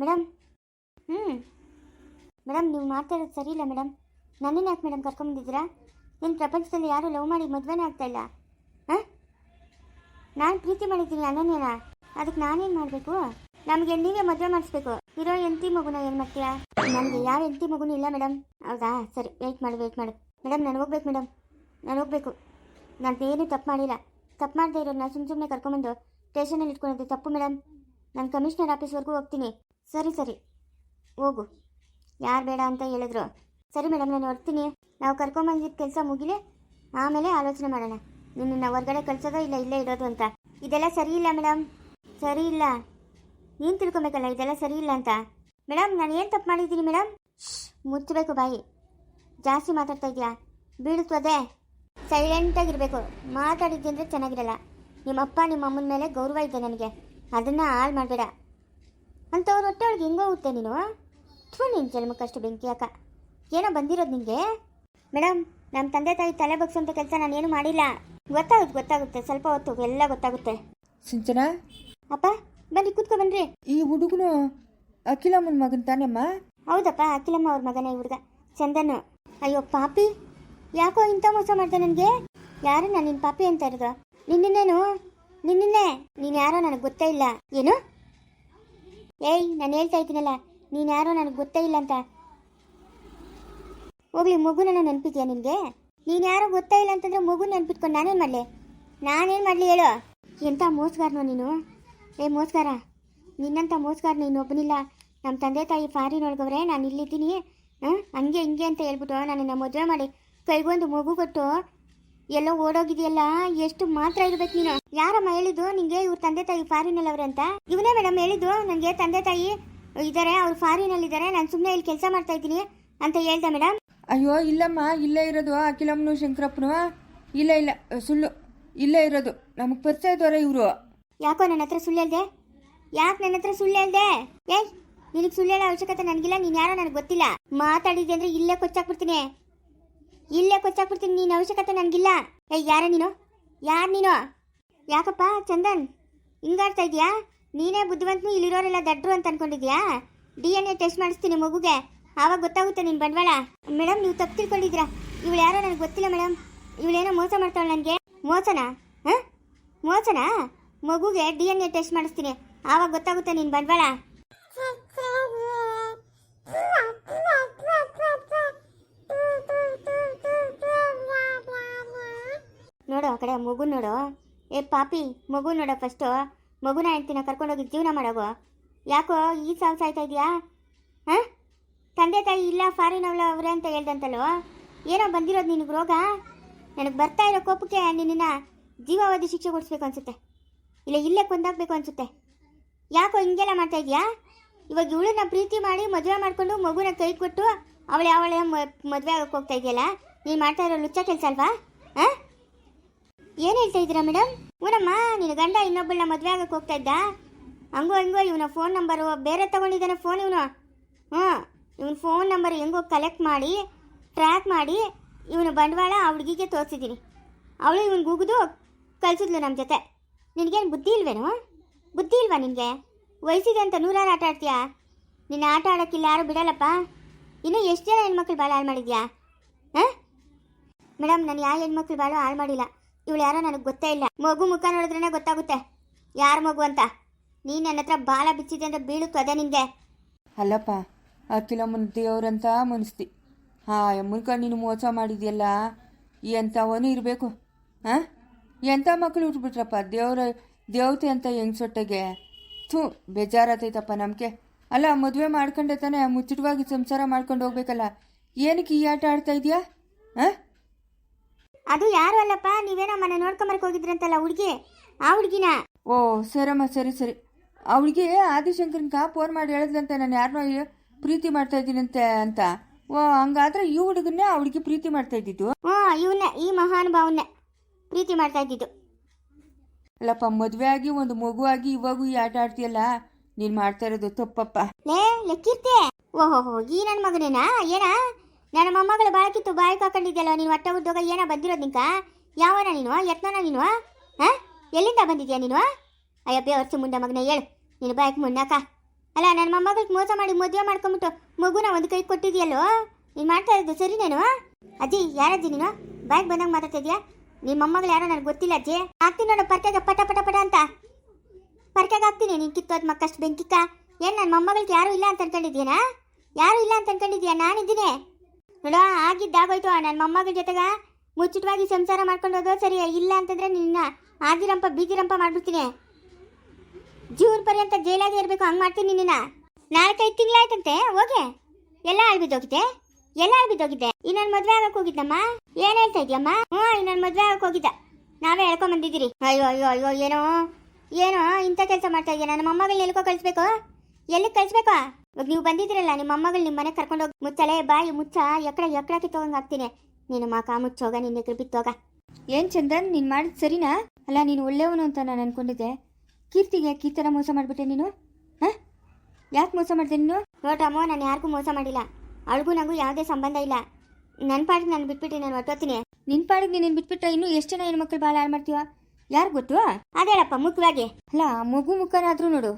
Madam ಹ್ಞೂ madam ನೀವು ಮಾತಾಡೋದು ಸರಿ ಇಲ್ಲ ಮೇಡಮ್ ನನ್ನನ್ನು ಯಾಕೆ ಮೇಡಮ್ ಕರ್ಕೊಂಬಂದಿದ್ದೀರಾ? ನಿಮ್ಮ ಪ್ರಪಂಚದಲ್ಲಿ ಯಾರು ಲವ್ ಮಾಡಿ ಮದುವೆನೇ ಆಗ್ತಾ ಇಲ್ಲ. ಹಾಂ? ನಾನು ಪ್ರೀತಿ ಮಾಡಿದ್ದೀನಿ ಅನನ್ಯನ. ಅದಕ್ಕೆ ನಾನೇನು ಮಾಡಬೇಕು? ನಮಗೆ ನೀವೇ ಮದುವೆ ಮಾಡಿಸ್ಬೇಕು. ಇರೋ ಎಂಟಿ ಮಗುನ ಏನು ಮಾಡ್ತೀಯಾ? ನನಗೆ ಯಾವ ಎಂಟಿ ಮಗುನೂ ಇಲ್ಲ ಮೇಡಮ್ ಹೌದಾ? ಸರಿ ವೆಯ್ಟ್ ಮಾಡಿ ವೆಯ್ಟ್ ಮಾಡು. ಮೇಡಮ್ ನಾನು ಹೋಗ್ಬೇಕು ಮೇಡಮ್ ನಾನು ಹೋಗ್ಬೇಕು. ನಾನು ಏನು ತಪ್ಪು ಮಾಡಿಲ್ಲ. ತಪ್ಪು ಮಾಡದೇ ಇರೋದು ನಾನು ಸುಮ್ಮ ಸುಮ್ಮನೆ ಕರ್ಕೊಂಬಂದು ಸ್ಟೇಷನಲ್ಲಿ ಇಟ್ಕೊಂಡಿದ್ದೆ ತಪ್ಪು ಮೇಡಮ್ ನಾನು ಕಮಿಷನರ್ ಆಫೀಸ್ವರೆಗೂ ಹೋಗ್ತೀನಿ. ಸರಿ ಸರಿ. ಹೋಗು. ಯಾರು ಬೇಡ ಅಂತ ಹೇಳಿದ್ರು. ಸರಿ ಮೇಡಮ್, ನಾನು ಹೊರ್ತೀನಿ ನಾವು ಕರ್ಕೊಂಬಂದಿದ್ದ ಕೆಲಸ ಮುಗಿಲಿ, ಆಮೇಲೆ ಆಲೋಚನೆ ಮಾಡೋಣ. ನಿನ್ನನ್ನು ಹೊರಗಡೆ ಕಳಿಸೋದು ಇಲ್ಲ ಇಲ್ಲೇ ಇಡೋದು ಅಂತ? ಇದೆಲ್ಲ ಸರಿ ಇಲ್ಲ ಮೇಡಮ್. ಸರಿ ಇಲ್ಲ. ನೀನು ತಿಳ್ಕೊಬೇಕಲ್ಲ, ಇದೆಲ್ಲ ಸರಿ ಇಲ್ಲ ಅಂತ? ಮೇಡಮ್, ನಾನು ಏನು ತಪ್ಪು ಮಾಡಿದ್ದೀನಿ ಮೇಡಮ್? ಮುಚ್ಚಬೇಕು ಬಾಯಿ. ಜಾಸ್ತಿ ಮಾತಾಡ್ತಾ ಇದೆಯಾ ಅದೇ. ಸೈಲೆಂಟಾಗಿರಬೇಕು. ಮಾತಾಡಿದ್ದಂದ್ರೆ ಚೆನ್ನಾಗಿರಲ್ಲ. ನಿಮ್ಮ ಅಪ್ಪ ನಿಮ್ಮ ಅಮ್ಮನ ಮೇಲೆ ಗೌರವ ಇದೆ ನನಗೆ. ಅದನ್ನು ಹಾಳು ಮಾಡಬೇಡ. ಅಂಥವ್ರ ಹೊಟ್ಟೆ ಒಳಗೆ ಹೆಂಗೋ ಹೋಗುತ್ತೆ ನೀನು? ಥೂ ನಿನ್ನ ಜನ್ಮಕ್ಕಷ್ಟು ಬೆಂಕಿ ಹಾಕ. ಏನೋ ಬಂದಿರೋದು ನಿನಗೆ ಮೇಡಮ್ ನಮ್ಮ ತಂದೆ ತಾಯಿ ತಲೆ ಬಗ್ಸೋಂಥ ಕೆಲಸ ನಾನೇನು ಮಾಡಿಲ್ಲ. ಗೊತ್ತಾಗುತ್ತೆ ಗೊತ್ತಾಗುತ್ತೆ. ಸ್ವಲ್ಪ ಹೊತ್ತು ಎಲ್ಲ ಗೊತ್ತಾಗುತ್ತೆ. ಸಿಂಚನ? ಅಪ್ಪ ಬನ್ನಿ ಕೂತ್ಕೊ ಬನ್ರಿ. ಈ ಹುಡುಗನು ಅಖಿಲಮ್ಮನ ಮಗನ ತಾನೇಮ್ಮ? ಹೌದಪ್ಪ ಅಖಿಲಮ್ಮ ಅವ್ರ ಮಗನೇ ಹುಡುಗ. ಚಂದನ್. ಅಯ್ಯೋ ಪಾಪಿ. ಯಾಕೋ ಇಂಥ ಮೋಸ ಮಾಡ್ದೆ ನನಗೆ? ಯಾರು ನಾನು ನಿನ್ನ ಪಾಪಿ ಅಂತ ಇರೋದು? ನಿನ್ನೇನು ನಿನ್ನೆ ನೀನು ಯಾರೋ ನನಗೆ ಗೊತ್ತೇ ಇಲ್ಲ. ಏನು? ಏಯ್, ನಾನು ಹೇಳ್ತಾ ಇದ್ದೀನಲ್ಲ ನೀನು ಯಾರೋ ನನಗೆ ಗೊತ್ತೇ ಇಲ್ಲ ಅಂತ. ಹೋಗ್ಲಿ ನನ್ನ ನೆನಪಿದ್ಯಾ ನಿನಗೆ? ನೀನು ಯಾರೋ ಗೊತ್ತೇ ಇಲ್ಲ ಅಂತಂದ್ರೆ ಮಗು ನೆನ್ಪಿಟ್ಕೊಂಡು ನಾನೇನು ಮಾಡಲಿ? ನಾನೇನು ಮಾಡಲಿ ಹೇಳು. ಎಂಥ ಮೋಸ್ಗಾರನೋ ನೀನು? ಏ ಮೋಸ್ಕಾರ ನಿನ್ನಂಥ ಮೋಸ್ಗಾರ ನೀನೊಬ್ಬನಿಲ್ಲ ನಮ್ಮ ತಂದೆ ತಾಯಿ ಫಾರಿನ್ ಒಳಗವ್ರೆ, ನಾನು ಇಲ್ಲಿದ್ದೀನಿ. ಹಾಂ ಹಂಗೆ ಹಿಂಗೆ ಅಂತ ಹೇಳ್ಬಿಟ್ಟು ನನ್ನನ್ನು ಮದುವೆ ಮಾಡಿ ಕೈಗೊಂದು ಮಗು ಕೊಟ್ಟು ಎಲ್ಲೋ ಓಡೋಗಿದೆಯಲ್ಲ ಎಷ್ಟು ಮಾತ್ರ ಇರ್ಬೇಕು ನೀನು. ಯಾರಮ್ಮ ಹೇಳಿದ್ದು? ನಿಂಗೆ ಇವ್ರ ತಂದೆ ತಾಯಿ ಅವ್ರೆ ಅಂತ? ಇವನೇ ಮೇಡಮ್ ಹೇಳಿದ್ದು ನನಗೆ ತಂದೆ ತಾಯಿ ಇದ್ದಾರೆ ಅವ್ರು ಫಾರಿನಲ್ಲಿ ಇದ್ದಾರೆ ನಾನು ಸುಮ್ಮನೆ ಇಲ್ಲಿ ಕೆಲಸ ಮಾಡ್ತಾ ಇದ್ದೀನಿ ಅಂತ ಹೇಳ್ದೆ ಮೇಡಮ್ ಅಯ್ಯೋ ಇಲ್ಲಮ್ಮ ಇಲ್ಲೇ ಇರೋದು ಅಖಿಲಮ್ಮನು ಶಂಕರಪ್ಪನು. ಇಲ್ಲ ಇಲ್ಲ ಸುಳ್ಳು. ಇಲ್ಲೇ ಇರೋದು. ನಮಗೆ ಪರಿಚಯ ಇದ್ದವರ ಇವರು. ಯಾಕೋ ನನ್ನ ಹತ್ರ ಸುಳ್ಳು ಹೇಳ್ದೆ? ಯಾಕೆ ನನ್ನ ಹತ್ರ ಸುಳ್ಳು ಹೇಳ್ದೆ? ಏಯ್ ನಿನಗೆ ಸುಳ್ಳು ಹೇಳೋ ಅವಶ್ಯಕತೆ ನನಗಿಲ್ಲ ನೀನು ಯಾರೋ ನನಗೆ ಗೊತ್ತಿಲ್ಲ. ಮಾತಾಡಿದ್ದೆ ಅಂದ್ರೆ ಇಲ್ಲೇ ಕೊಚ್ಚಾಕ್ಬಿಡ್ತೀನಿ. ಇಲ್ಲೇ ಕೊಚ್ಚಾಕ್ಬಿಡ್ತೀನಿ ನೀನು ಅವಶ್ಯಕತೆ ನನಗಿಲ್ಲ. ಏಯ್, ಯಾರ ನೀನು? ಯಾರು ನೀನು? ಯಾಕಪ್ಪ, ಚಂದನ್? ಹಿಂಗಾಡ್ತಾ ಇದೆಯಾ ನೀನೇ ಬುದ್ಧಿವಂತನು ಇಲ್ಲಿರೋರೆಲ್ಲ ದಡ್ರು ಅಂತ ಅನ್ಕೊಂಡಿದ್ಯಾ ಡಿ ಎನ್ ಎ ಟೆಸ್ಟ್ ಮಾಡಿಸ್ತೀನಿ ಮಗುಗೆ. ಆವಾಗ ಗೊತ್ತಾಗುತ್ತೆ ನಿನ್ನ ಬಂಡವಾಳ. ಮೇಡಮ್ ನೀವು ತಪ್ಪು ತಿಳ್ಕೊಂಡಿದ್ದೀರಾ. ಇವಳು ಯಾರೋ ನನಗೆ ಗೊತ್ತಿಲ್ಲ ಮೇಡಮ್ ಇವಳೇನೋ ಮೋಸ ಮಾಡ್ತಾಳೆ ನನಗೆ. ಮೋಸನಾ? ಹಾಂ? ಮೋಸನಾ? ಮಗುಗೆ ಡಿ ಎನ್ ಎ ಟೆಸ್ಟ್ ಮಾಡಿಸ್ತೀನಿ. ಆವಾಗ ಗೊತ್ತಾಗುತ್ತೆ ನಿನ್ನ ಬಂಡವಾಳ. ನೋಡು ಆ ಕಡೆ ಮಗು ನೋಡು. ಏ ಪಾಪಿ, ಮಗು ನೋಡು ಫಸ್ಟು ಮಗುನ ಹೆಂಡ್ತಿನ ಕರ್ಕೊಂಡೋಗಿ ಜೀವನ ಮಾಡೋಗು. ಯಾಕೋ ಈ ಸಾವು ಸಾಯ್ತಾ ಇದೆಯಾ? ಹಾಂ? ತಂದೆ ತಾಯಿ ಇಲ್ಲ ಫಾರಿನ್ ಅವಳ ಅವ್ರೆ ಅಂತ ಹೇಳ್ದಂತಲ್ವ? ಏನೋ ಬಂದಿರೋದು ನಿನಗೆ ರೋಗ? ನನಗೆ ಬರ್ತಾ ಇರೋ ಕೋಪಕ್ಕೆ ನಿನ್ನ ಜೀವಾವಧಿ ಶಿಕ್ಷೆ ಕೊಡಿಸ್ಬೇಕು ಅನ್ಸುತ್ತೆ. ಇಲ್ಲ, ಇಲ್ಲೇ ಕೊಂದಾಕ್ಬೇಕು ಅನ್ಸುತ್ತೆ. ಯಾಕೋ ಹಿಂಗೆಲ್ಲ ಮಾಡ್ತಾ ಇದೆಯಾ? ಇವಾಗ ಇವಳನ್ನ ಪ್ರೀತಿ ಮಾಡಿ ಮದುವೆ ಮಾಡಿಕೊಂಡು ಮಗುನ ಕೈ ಕೊಟ್ಟು ಅವಳೇ ಅವಳೇ ಮದುವೆ ಆಗೋಕ್ಕೆ ಹೋಗ್ತಾ ಇದೆಯಲ್ಲ? ನೀನು ಮಾಡ್ತಾ ಇರೋ ಲುಚ್ಚ ಕೆಲಸ ಅಲ್ವಾ? ಹಾಂ? ಏನು ಹೇಳ್ತಾ ಇದ್ದೀರಾ ಮೇಡಮ್ ಊನಮ್ಮ ನಿನ್ನ ಗಂಡ ಇನ್ನೊಬ್ಬಳನ್ನ ಮದುವೆ ಆಗಕ್ಕೆ ಹೋಗ್ತಾ ಇದ್ದ? ಹಂಗೋ ಹಂಗೋ, ಇವನ ಫೋನ್ ನಂಬರು ಬೇರೆ ತಗೊಂಡಿದ್ದಾನೆ ಫೋನ್ ಇವನು. ಹ್ಞೂ ಇವನ ಫೋನ್ ನಂಬರ್ ಹೆಂಗೋ ಕಲೆಕ್ಟ್ ಮಾಡಿ ಟ್ರ್ಯಾಕ್ ಮಾಡಿ, ಇವನ ಬಂಡವಾಳ ಆ ಹುಡುಗಿಗೆ ತೋರಿಸಿದ್ದೀನಿ. ಅವಳು ಇವನ್ ಗುಗ್ದು ಕಲ್ಸಿದ್ಲು ನಮ್ಮ ಜೊತೆ. ನಿನಗೇನು ಬುದ್ಧಿ ಇಲ್ವೇನು? ಬುದ್ಧಿ ಇಲ್ವಾ ನಿನಗೆ? ವಯಸ್ಸಿಗೆ ಅಂತ ನೂರಾರು ಆಟ ಆಡ್ತೀಯಾ? ನಿನ್ನ ಆಟ ಆಡೋಕ್ಕಿಲ್ಲ, ಯಾರು ಬಿಡಲ್ಲಪ್ಪ. ಇನ್ನೂ ಎಷ್ಟು ಜನ ಹೆಣ್ಮಕ್ಳು ಭಾಳ ಹಾಳು ಮಾಡಿದ್ಯಾ? ಹಾಂ? ಮೇಡಮ್ ನಾನು ಯಾವ ಹೆಣ್ಮಕ್ಳು ಭಾಳ ಹಾಳು ಮಾಡಿಲ್ಲ. ಇವಳು ಯಾರೋ ನನಗೆ ಗೊತ್ತೇ ಇಲ್ಲ. ಮಗು ಮುಖ ನೋಡಿದ್ರೇ ಗೊತ್ತಾಗುತ್ತೆ. ಯಾರ ಮಗು ಅಂತ? ನೀನು ನನ್ನ ಹತ್ರ ಬಾಲ ಬಿಚ್ಚಿದೆ ಅಂತ ಬೀಳುತ್ತು ಅದೇ ನಿನಗೆ ಅಲ್ಲಪ್ಪ ಅಖಿಲಮ್ಮನ ದೇವ್ರಂತ ಮುನಿಸ್ತಿ. ಹಾಂ ಮುನ್ಕ ನೀನು ಮೋಸ ಮಾಡಿದ್ಯಲ್ಲ? ಎಂಥವನು ಇರಬೇಕು? ಹಾಂ? ಎಂಥ ಮಕ್ಕಳು ಹುಟ್ಬಿಟ್ರಪ್ಪ? ದೇವ್ರ, ದೇವತೆ ಅಂತ ಹೆಂಗ್ಸೊಟ್ಟೆಗೆ? ಥೂ, ಬೇಜಾರಾತೈತಪ್ಪ ನಮಗೆ. ಅಲ್ಲ, ಮದುವೆ ಮಾಡ್ಕೊಂಡೆ ತಾನೆ, ಮುಚ್ಚಿಟವಾಗಿ ಸಂಸಾರ ಮಾಡ್ಕೊಂಡು ಹೋಗ್ಬೇಕಲ್ಲ. ಏನಕ್ಕೆ ಈ ಆಟ ಆಡ್ತಾ ಇದೆಯಾ? ಹಾಂ? ಅದು ಯಾರು ಅಲ್ಲಪ್ಪ? ನೀವೇನೋ ಮನೆ ನೋಡ್ಕೊಂಬರಕ್ಕೆ ಹೋಗಿದ್ರಂತಲ್ಲ ಹುಡುಗಿ? ಆ ಹುಡುಗಿನ? ಓ ಸರಮ್ಮ ಸರಿ ಸರಿ. ಅವಳಿಗೆ ಆದಿಶಂಕರನ್ಕ ಫೋನ್ ಮಾಡಿ ಹೇಳಿದ್ಲಂತೆ ನಾನು ಯಾರನ್ನೋ ಪ್ರೀತಿ ಮಾಡ್ತಾ ಇದ್ದೀನಂತೆ ಅಂತ. ಓ ಹಂಗಾದ್ರೆ ಈ ಹುಡುಗನ್ನೇ ಅವಳಿಗೆ ಪ್ರೀತಿ ಮಾಡ್ತಾ ಇದ್ದಿದ್ದು? ಹ್ಞೂ ಇವನ್ನ ಈ ಮಹಾನುಭಾವನ್ನೇ ಪ್ರೀತಿ ಮಾಡ್ತಾ ಇದ್ದಿದ್ದು. ಅಲ್ಲಪ್ಪ ಮದುವೆ ಆಗಿ ಒಂದು ಮಗು ಆಗಿ ಇವಾಗೂ ಈ ಆಟ ಆಡ್ತೀಯಲ್ಲ? ನೀನು ಮಾಡ್ತಾ ಇರೋದು ತಪ್ಪಪ್ಪ. ಲೇ ಲೆಕ್ಕಿರ್ತೆ! ಓಹೋ ಈ ನನ್ನ ಮಗನೇನಾ? ಏನ? ನನ್ನ ಮೊಮ್ಮಗಳು ಬಾಳಕಿತ್ತು ಬಾಯಿ ಕಾಕೊಂಡಿದ್ಯಲ್ಲ, ನೀನು ಹೊಟ್ಟೆ ಉದ್ಯೋಗ ಏನೋ ಬಂದಿರೋದು ನಿಂಕ? ಯಾವನ ನೀನು? ಯತ್ನನ ನೀನು? ಹಾ? ಎಲ್ಲಿಂದ ಬಂದಿದ್ಯಾ ನೀನು? ಅಯ್ಯಬ್ಬೆ ವರ್ಷ ಮುಂದೆ ಮಗನ, ಹೇಳು. ನೀನು ಬಾಯಕ್ ಮುನ್ನಾಕ? ಅಲ್ಲ, ನನ್ನ ಮೊಮ್ಮಗಳಿಗೆ ಮೋಸ ಮಾಡಿ ಮದುವೆ ಮಾಡ್ಕೊಂಬಿಟ್ಟು ಮಗುನ ಒಂದು ಕೈ ಕೊಟ್ಟಿದ್ಯಲ್ಲೋ? ನೀನು ಮಾಡ್ತಾ ಇರೋದು ಸರಿನೇನು ಅಜ್ಜಿ ಯಾರಜ್ಜಿ ನೀನು? ಬಾಯ್ಕ್ ಬಂದಂಗೆ ಮಾತಾಡ್ತಿದ್ಯಾ ನಿಮ್ಮ ಮೊಮ್ಮಗಳು ಯಾರೋ ನನಗೆ ಗೊತ್ತಿಲ್ಲ ಅಜ್ಜಿ. ಹಾಕ್ತೀನಿ ನೋಡು, ಪರ್ಕೆಗೆ ಪಟ ಪಟ ಪಟ ಅಂತ. ಪರ್ಕೆಗೆ ಹಾಕ್ತೀನಿ ನೀನು ಕಿತ್ತೋದ್ ಮಕ್ಕಷ್ಟು ಬೆಂಕಿಕ್ಕ. ಏನು, ನನ್ನ ಮೊಮ್ಮಗಳಿಗೆ ಯಾರೂ ಇಲ್ಲ ಅಂತ ಅನ್ಕೊಂಡಿದ್ಯೇನಾ ಯಾರೂ ಇಲ್ಲ ಅಂತ ಅನ್ಕೊಂಡಿದ್ಯಾ ನಾನಿದ್ದೀನಿ. ನೋಡ, ಆಗಿದ್ದಾಗೋಯ್ತು. ನನ್ನ ಮೊಮ್ಮಗಳ ಜೊತೆಗ ಮುಚ್ಚಿಟವಾಗಿ ಸಂಸಾರ ಮಾಡ್ಕೊಂಡು ಹೋದೋ ಸರಿ ಇಲ್ಲ ಅಂತಂದ್ರೆ ನಿನ್ನ ಆದಿರಂಪ ಬೀದಿರಂಪ ಮಾಡ್ಬಿಡ್ತೀನಿ. ಜೂನ್ ಪರ್ಯಂತ ಜೈಲಾಗಿ ಇರಬೇಕು, ಹಂಗೆ ಮಾಡ್ತೀನಿ ನಿನ್ನ. ನಾಲ್ಕೈದು ತಿಂಗಳಾಯ್ತಂತೆ, ಹೋಗೆ. ಎಲ್ಲ ಅಳ್ಬಿದ್ದೋಗಿದೆ ಎಲ್ಲ ಅಳ್ಬಿದ್ದೋಗಿದ್ದೆ. ನನ್ನ ಮದುವೆ ಆಗಕ್ಕೆ ಹೋಗಿದ್ದಮ್ಮ? ಏನ್ ಹೇಳ್ತಾ ಇದೀಯಮ್ಮ? ಹ್ಞೂ ನನ್ನ ಮದುವೆ ಆಗಕ್ಕೆ ಹೋಗಿದ್ದ. ನಾವೇ ಹೇಳ್ಕೊಂಡ್ ಬಂದಿದ್ದೀರಿ. ಅಯ್ಯೋ ಅಯ್ಯೋ ಅಯ್ಯೋ, ಏನೋ? ಏನೋ ಇಂಥ ಕೆಲಸ ಮಾಡ್ತಾ ಇದೆಯಾ? ನನ್ನ ಮೊಮ್ಮಗಳನ್ನ ಎಲ್ಕೋ ಕಳಿಸ್ಬೇಕು? ಎಲ್ಲಿಗೆ ಕಳಿಸ್ಬೇಕಾ? ಇವಾಗ ನೀವು ಬಂದಿದ್ದೀರಲ್ಲ ನಿಮ್ಮ ಮೊಮ್ಮಗಳು ನಿಮ್ಮ ಮನೆ ಕರ್ಕೊಂಡು ಹೋಗಿ ಮುಚ್ಚಲೆ ಬಾಯಿ ಮುಚ್ಚ ಎಕ್ಕಡ ಎಕ್ಕಡಕ್ಕೆ ತಗೊಂಡು ಹಾಕ್ತೀನಿ. ನೀನು ಮಾಕ ಮುಚ್ಚೋಗ ನಿನ್ನ ಎಕ್ಕಡ ಬಿತ್ತೋಗ. ಏನು ಚಂದನ್ ನೀನು ಮಾಡಿದ ಸರಿನಾ? ಅಲ್ಲ ನೀನು ಒಳ್ಳೆಯವನು ಅಂತ ನಾನು ಅನ್ಕೊಂಡಿದ್ದೆ. ಕೀರ್ತಿಗೆ ಕೀರ್ತನ ಈ ಥರ ಮೋಸ ಮಾಡಿಬಿಟ್ಟೆ ನೀನು? ಹಾಂ? ಯಾಕೆ ಮೋಸ ಮಾಡಿದೆ ನೀನು? ನೋಟಮ್ಮ ನಾನು ಯಾರಿಗೂ ಮೋಸ ಮಾಡಿಲ್ಲ. ಅವಳಿಗೂ ನನಗೂ ಯಾವುದೇ ಸಂಬಂಧ ಇಲ್ಲ. ನನ್ನ ಪಾಡಿಗೆ ನಾನು ಬಿಟ್ಬಿಟ್ಟು ನಾನು ಹೊಟ್ಟೋತೀನಿ ನಿನ್ನ ಪಾಡಿಗೆ ನೀನು ಬಿಟ್ಬಿಟ್ರೆ ಇನ್ನೂ ಎಷ್ಟು ಜನ ಹೆಣ್ಮಕ್ಳು ಭಾಳ ಹಾಳು ಮಾಡ್ತೀವ ಯಾರು ಗೊತ್ತು? ಅದೇಳಪ್ಪ ಮುಖವಾಗಿ ಅಲ್ಲ ಮಗು ಮುಖನಾದ್ರೂ ನೋಡು.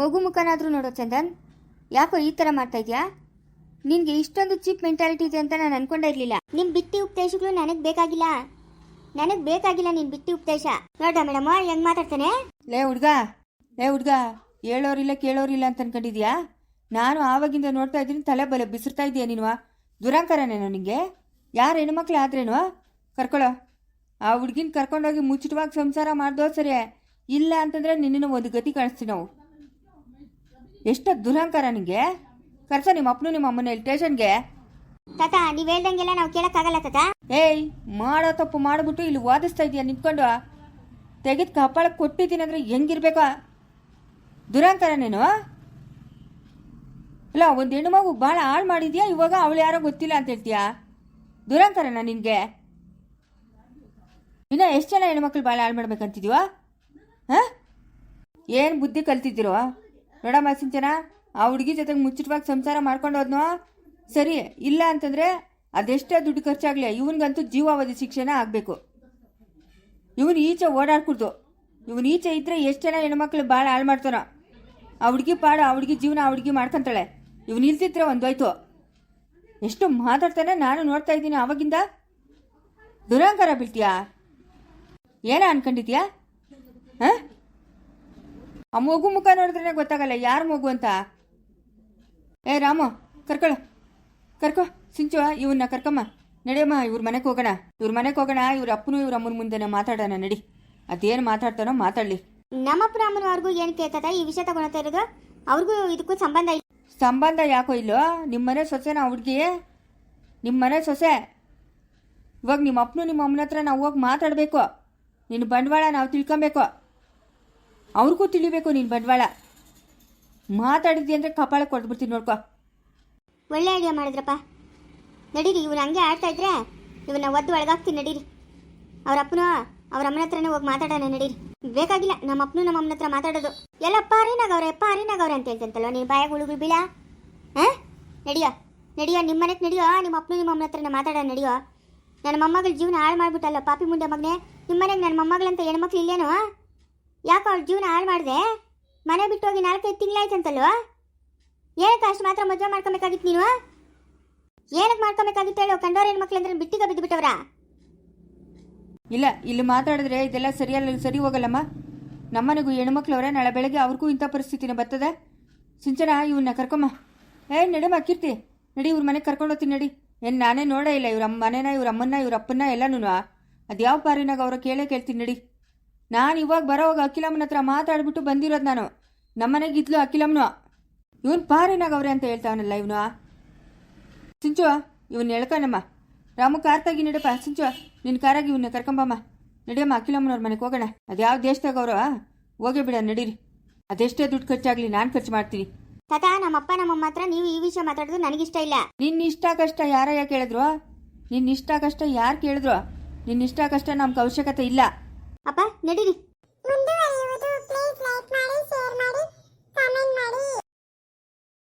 ಮಗು ಮುಖನಾದ್ರೂ ನೋಡು ಚಂದನ್. ಯಾಕೋ ಈ ಥರ ಮಾಡ್ತಾ ಇದೆಯಾ? ನಿನಗೆ ಇಷ್ಟೊಂದು ಚೀಪ್ ಮೆಂಟಾಲಿಟಿ ಇದೆ ಅಂತ ನಾನು ಅನ್ಕೊಂಡೇ ಇರಲಿಲ್ಲ. ನಿಮ್ಮ ಬಿಟ್ಟಿ ಉಪದೇಶಗಳು ನನಗೆ ಬೇಕಾಗಿಲ್ಲ. ನನಗೆ ಬೇಕಾಗಿಲ್ಲ ನಿನ್ನ ಬಿಟ್ಟಿ ಉಪದೇಶ. ನೋಡ ಮೇಡಮ್ ಹೆಂಗ್ ಮಾತಾಡ್ತಾನೆ? ಲೇ ಹುಡ್ಗ ಲೇ ಹುಡ್ಗ ಹೇಳೋರಿಲ್ಲ ಕೇಳೋರಿಲ್ಲ ಅಂತ ಅನ್ಕೊಂಡಿದ್ಯಾ? ನಾನು ಆವಾಗಿಂದ ನೋಡ್ತಾ ಇದ್ದೀನಿ ತಲೆ ಬಲೆ ಬಿಸಿರ್ತಾ ಇದೀಯ ನೀನು? ದುರಾಂಕರನೇನೋ ನಿಂಗೆ? ಯಾರು ಹೆಣ್ಮಕ್ಳು ಆದ್ರೇನು? ಕರ್ಕೊಳ್ಳೋ ಆ ಹುಡ್ಗಿನ ಕರ್ಕೊಂಡೋಗಿ ಮುಚ್ಚಿಟವಾಗಿ ಸಂಸಾರ ಮಾಡ್ದೋ ಸರಿ ಇಲ್ಲ ಅಂತಂದ್ರೆ ನಿನ್ನನ್ನು ಒಂದು ಗತಿ ಕಾಣಿಸ್ತೀವಿ ನಾವು ಎಷ್ಟು ದುರಂಕಾರ ನಿಂಗೆ. ಕರ್ಸ ನಿಮ್ಮ ಅಪ್ಪನು ನಿಮ್ಮ ಅಮ್ಮನ ಇಲ್ಲಿ ಸ್ಟೇಷನ್ಗೆ. ತಾತ ನೀವ್ ಹೇಳ್ದಂಗೆಲ್ಲ ನಾವು ಕೇಳಕ್ಕಾಗಲ್ಲ ತಾತ. ಏಯ್ ಮಾಡೋ ತಪ್ಪು ಮಾಡಿಬಿಟ್ಟು ಇಲ್ಲಿ ವಾದಿಸ್ತಾ ಇದೀಯ ನಿಂತ್ಕೊಂಡು. ತೆಗೆದು ಕಪಾಳಕ್ಕೆ ಕೊಟ್ಟಿದ್ದೀನಿ ಅಂದ್ರೆ ಹೆಂಗಿರ್ಬೇಕು? ದುರಂಕಾರ ನೀನು? ಇಲ್ಲ ಒಂದು ಹೆಣ್ಣು ಮಗು ಭಾಳ ಹಾಳು ಮಾಡಿದ್ಯಾ? ಇವಾಗ ಅವಳು ಯಾರೋ ಗೊತ್ತಿಲ್ಲ ಅಂತ ಹೇಳ್ತೀಯಾ? ದುರಂಕರನ ನಿನಗೆ? ಇನ್ನೂ ಎಷ್ಟು ಜನ ಹೆಣ್ಮಕ್ಳು ಭಾಳ ಹಾಳು ಮಾಡ್ಬೇಕಂತಿದೀವ ಹಾಂ? ಏನು ಬುದ್ಧಿ ಕಲ್ತಿದ್ದೀರೋ? ನೋಡಮ್ಮ ಸಿಂಚನ, ಆ ಹುಡುಗಿ ಜೊತೆಗೆ ಮುಚ್ಚಿಟ್ವಾಗಿ ಸಂಸಾರ ಮಾಡ್ಕೊಂಡು ಹೋದ್ನೋ? ಸರಿ, ಇಲ್ಲ ಅಂತಂದ್ರೆ ಅದೆಷ್ಟೇ ದುಡ್ಡು ಖರ್ಚಾಗಲಿ, ಇವನಿಗಂತೂ ಜೀವಾವಧಿ ಶಿಕ್ಷಣ ಆಗಬೇಕು. ಇವನು ಈಚೆ ಓಡಾಡ್ಕೊಡ್ತು ಇವನು ಈಚೆ ಇದ್ರೆ ಎಷ್ಟು ಜನ ಹೆಣ್ಮಕ್ಳು ಭಾಳ ಹಾಳು ಮಾಡ್ತಾನೋ ಆ ಹುಡುಗಿ ಪಾಡು, ಆ ಹುಡುಗಿ ಜೀವನ ಆ ಹುಡುಗಿ ಮಾಡ್ಕೊಂತಾಳೆ. ಇವನು ಇಲ್ತಿದ್ರೆ ಒಂದೋಯ್ತು ಎಷ್ಟು ಮಾತಾಡ್ತಾನೆ ನಾನು ನೋಡ್ತಾ ಇದ್ದೀನಿ ಅವಾಗಿಂದ ದುರಂಕಾರ ಬೀಳ್ತೀಯಾ? ಏನ ಅನ್ಕೊಂಡಿದ್ಯಾ? ಹಾಂ? ಆ ಮಗು ಮುಖ ನೋಡಿದ್ರೆ ಗೊತ್ತಾಗಲ್ಲ ಯಾರ ಮಗು ಅಂತ? ಏ ರಾಮು ಕರ್ಕೊಳ್ಳೋ ಕರ್ಕೊ ಸಿಂಚು ಇವನ್ನ ಕರ್ಕಮ್ಮ. ನಡಿಯಮ್ಮ ಇವ್ರ ಮನೆಗೆ ಹೋಗೋಣ. ಇವ್ರ ಮನೆಗೆ ಹೋಗೋಣ ಇವ್ರ ಅಪ್ಪನು ಇವ್ರ ಅಮ್ಮನ ಮುಂದೆನೆ ಮಾತಾಡೋಣ ನಡಿ. ಅದೇನು ಮಾತಾಡ್ತಾನೋ ಮಾತಾಡಲಿ. ನಮ್ಮಪ್ಪ ರಾಮನವರೆಗೂ ಏನ್ ಕೇಳ್ತದ ಈ ವಿಷಯ ತಗೊಳ್ತಾ ಇರೋದು? ಅವ್ರಿಗೂ ಇದಕ್ಕೂ ಸಂಬಂಧ ಇಲ್ಲ ಸಂಬಂಧ ಯಾಕೋ ಇಲ್ಲೋ? ನಿಮ್ಮ ಮನೆ ಸೊಸೆನ ಹುಡುಗಿ? ನಿಮ್ಮ ಮನೆ ಸೊಸೆ? ಇವಾಗ ನಿಮ್ಮ ಅಪ್ಪನು ನಿಮ್ಮ ಅಮ್ಮನ ಹತ್ರ ನಾವು ಹೋಗಿ ಮಾತಾಡಬೇಕು. ನಿನ್ನ ಬಂಡವಾಳ ನಾವು ತಿಳ್ಕೊಬೇಕು. ಅವ್ರಿಗೂ ತಿಳಿಬೇಕು ನೀನು ಬಂಡವಾಳ ಮಾತಾಡಿದ್ದಿ ಅಂದರೆ ಕಪಾಳ ಕೊಟ್ಬಿಡ್ತೀನಿ ನೋಡ್ಕೊ. ಒಳ್ಳೆ ಐಡಿಯಾ ಮಾಡಿದ್ರಪ್ಪ. ನಡೀರಿ, ಇವ್ರು ಹಂಗೆ ಆಡ್ತಾ ಇದ್ರೆ ಇವನ್ನ ಒದ್ದು ಒಳಗಾಗ್ತೀನಿ ನಡೀರಿ. ಅವ್ರ ಅಪ್ಪನು ಅವ್ರ ಅಮ್ಮನ ಹತ್ರನೇ ಹೋಗಿ ಮಾತಾಡೋಣ, ನಡೀರಿ. ಬೇಕಾಗಿಲ್ಲ, ನಮ್ಮ ಅಪ್ಪನು ನಮ್ಮ ಅಮ್ಮನ ಹತ್ರ ಮಾತಾಡೋದು. ಎಲ್ಲ ಅಪ್ಪ ಅರಿನಾಗವ್ರೆ ಅಂತ ಹೇಳ್ತಂತಲ್ವ, ನೀನು ಬಾಯಾಗ ಹುಳುಗಳು ಬೀಳ? ಹಾಂ? ನಡಿಯೋ ನಡಿಯೋ ನಿಮ್ಮ ಮನೆಗೆ ನಡಿಯೋ, ನಿಮ್ಮ ಅಪ್ಪನು ನಿಮ್ಮ ಅಮ್ಮನ ಹತ್ರನೇ ಮಾತಾಡೋಣ, ನಡಿಯೋ? ನನ್ನ ಮೊಮ್ಮಗಳ ಜೀವನ ಹಾಳು ಮಾಡಿಬಿಟ್ಟಲ್ಲ ಪಾಪಿ ಮುಂದೆ ಮಗನೇ? ನಿಮ್ಮ ಮನೆಗೆ ನನ್ನ ಮೊಮ್ಮಗಳಂತ ಹೆಣ್ಮಕ್ಳು ಇಲ್ಲೇನೋ? ಯಾಕೋ ಅವ್ಳ ಜೀವನ ಹಾಳು ಮಾಡಿದೆ? ಮನೆ ಬಿಟ್ಟು ಹೋಗಿ ನಾಲ್ಕೈದು ತಿಂಗಳಾಯ್ತಂತಲ್ವ? ಏನಕ್ಕೆ ಅಷ್ಟು ಮಾತ್ರ ಮದುವೆ ಮಾಡ್ಕೊಬೇಕಾಗಿತ್ತು ನೀನು? ಏನಕ್ಕೆ ಮಾಡ್ಕೊಬೇಕಾಗಿತ್ತು ಹೇಳು, ಕಂಡೋರ್ ಹೆಣ್ಮಕ್ಳು ಅಂದ್ರೆ ಬಿಟ್ಟಿಗೆ ಬಿದ್ದು ಬಿಟ್ಟವ್ರ ಇಲ್ಲ, ಇಲ್ಲಿ ಮಾತಾಡಿದ್ರೆ ಇದೆಲ್ಲ ಸರಿಯಲ್ಲ, ಸರಿ ಹೋಗಲ್ಲಮ್ಮ. ನಮ್ಮನೆಗೂ ಹೆಣ್ಮಕ್ಳವ್ರೆ ನಾಳೆ ಬೆಳಗ್ಗೆ ಅವ್ರಿಗೂ ಇಂಥ ಪರಿಸ್ಥಿತಿನ ಬರ್ತದೆ. ಸಿಂಚನ ಇವನ್ನ ಕರ್ಕೊಮ್ಮ ಏ ನಡಮ್ಮ ಕೀರ್ತಿ. ನಡಿ, ಇವ್ರ ಮನೆಗೆ ಕರ್ಕೊಂಡು ಹೋಗ್ತೀನಿ, ನಡಿ. ಏನು ನಾನೇ ನೋಡೇ ಇಲ್ಲ, ಇವ್ರ ಮನೇನ, ಇವ್ರ ಅಮ್ಮನ್ನ, ಇವ್ರ ಅಪ್ಪನ್ನ ಎಲ್ಲನೂ ಅದು ಯಾವ ಪಾರಿನಾಗ ಅವ್ರ ಕೇಳೇ ಕೇಳ್ತೀನಿ, ನಡಿ. ನಾನು ಇವಾಗ ಬರೋವಾಗ ಅಖಿಲಮ್ಮನ ಹತ್ರ ಮಾತಾಡ್ಬಿಟ್ಟು ಬಂದಿರೋದು ನಾನು. ನಮ್ಮನೆಗೆ ಇದ್ಲು ಅಖಿಲಮ್ಮನು ಇವನು ಪಾರಿನಾಗ ಅವ್ರೆ ಅಂತ ಹೇಳ್ತಾವನಲ್ಲ ಇವನು. ಸಿಂಚು ಇವನ್ನ ಎಳ್ಕಣಮ್ಮ ರಾಮು ಕಾರ್ತಾಗಿ ನಡಪ್ಪ. ಸಿಂಚು ನಿನ್ನ ಕಾರಾಗಿ ಇವನ್ನ ಕರ್ಕೊಂಬಮ್ಮ. ನಡಿಯಮ್ಮ ಅಖಿಲಮ್ಮನವ್ರ ಮನೆಗೆ ಹೋಗೋಣ. ಅದು ಯಾವ ದೇಶದಾಗ ಅವರು? ಹೋಗೇ ಬಿಡ ನಡೀರಿ. ಅದೆಷ್ಟೇ ದುಡ್ಡು ಖರ್ಚಾಗ್ಲಿ ನಾನು ಖರ್ಚು ಮಾಡ್ತೀನಿ. ತಾತ ನಮ್ಮಪ್ಪ ನಮ್ಮಮ್ಮ ಹತ್ರ ನೀವು ಈ ವಿಷಯ ಮಾತಾಡೋದು ನನಗಿಷ್ಟ ಇಲ್ಲ. ನಿನ್ನ ಇಷ್ಟ ಕಷ್ಟ ಯಾರ ಯಾಕೆ ಹೇಳಿದ್ರು ನಿನ್ನ ಇಷ್ಟ ಕಷ್ಟ ಯಾರು ಕೇಳಿದ್ರು? ನಿನ್ನ ಇಷ್ಟ ಕಷ್ಟ ನಮ್ಗೆ ಅವಶ್ಯಕತೆ ಇಲ್ಲ. ಅಪ್ಪ ನಡೀರಿ. ಮುಂದುವರಿಯುವುದು. ಪ್ಲೀಸ್ ಲೈಕ್ ಮಾಡಿ ಶೇರ್ ಮಾಡಿ ಕಾಮೆಂಟ್ ಮಾಡಿ.